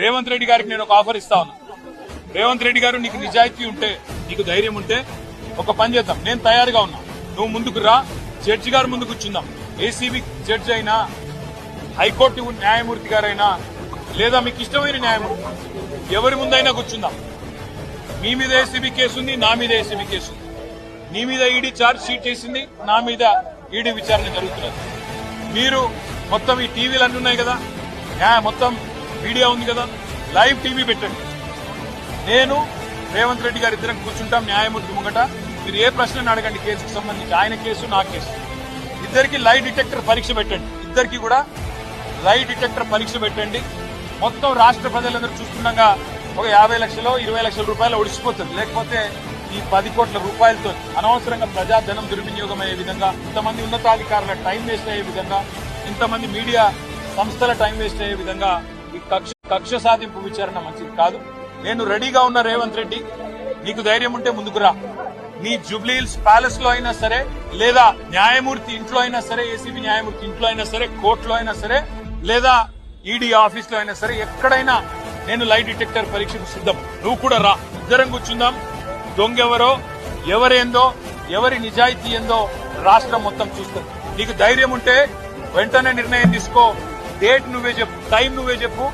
రేవంత్ రెడ్డి గారికి నేను ఒక ఆఫర్ ఇస్తా ఉన్నా. రేవంత్ రెడ్డి గారు నీకు నిజాయితీ ఉంటే నీకు ధైర్యం ఉంటే ఒక పని చేద్దాం. నేను తయారుగా ఉన్నా. నువ్వు ముందుకు రా. జడ్జి గారు ముందు కూర్చుందాం. ఏసీబీ జడ్జి అయినా హైకోర్టు న్యాయమూర్తి గారైనా లేదా మీకు ఇష్టమైన న్యాయమూర్తి ఎవరి ముందైనా కూర్చుందాం. మీ మీద ఏసీబీ కేసు ఉంది నా మీద ఏసీబీ కేసు ఉంది. నీ మీద ఈడీ ఛార్జ్ షీట్ చేసింది నా మీద ఈడీ విచారణ జరుగుతున్నది. మీరు మొత్తం ఈ టీవీలు అన్నీ ఉన్నాయి కదా? మొత్తం మీడియా ఉంది కదా లైవ్ టీవీ పెట్టండి. నేను రేవంత్ రెడ్డి గారు ఇద్దరం కూర్చుంటాం న్యాయమూర్తి ముంగట. మీరు ఏ ప్రశ్నను అడగండి కేసుకు సంబంధించి ఆయన కేసు నా కేసు. ఇద్దరికి లై డిటెక్టర్ పరీక్ష పెట్టండి. ఇద్దరికి కూడా లై డిటెక్టర్ పరీక్ష పెట్టండి. మొత్తం రాష్ట్ర ప్రజలందరూ చూస్తుండగా ఒక యాభై లక్షలు ఇరవై లక్షల రూపాయలు ఒడిసిపోతుంది. లేకపోతే ఈ పది కోట్ల రూపాయలతో అనవసరంగా ప్రజాధనం దుర్వినియోగం అయ్యే విధంగా ఇంతమంది ఉన్నతాధికారుల టైం వేస్ట్ అయ్యే విధంగా ఇంతమంది మీడియా సంస్థల టైం వేస్ట్ అయ్యే విధంగా ఈ కక్ష కక్ష సాధింపు విచారణ మంచిది కాదు. నేను రెడీగా ఉన్న రేవంత్ రెడ్డి నీకు ధైర్యం ఉంటే ముందుకు రా. నీ జూబ్లీహిల్స్ ప్యాలెస్లో అయినా సరే లేదా న్యాయమూర్తి ఇంట్లో అయినా సరే ఏసీబీ న్యాయమూర్తి ఇంట్లో అయినా సరే కోర్టులో అయినా సరే లేదా ఈడీ ఆఫీస్లో అయినా సరే ఎక్కడైనా నేను లైట్ డిటెక్టర్ పరీక్షకు సిద్ధం. నువ్వు కూడా రా. ఇద్దరం కూర్చుందాం. దొంగెవరో ఎవరేందో ఎవరి నిజాయితీ ఏందో రాష్ట్రం మొత్తం చూస్తుంది. నీకు ధైర్యం ఉంటే వెంటనే నిర్ణయం తీసుకో. డేట్ నువ్వే చెప్పు టైం నువ్వే చెప్పు.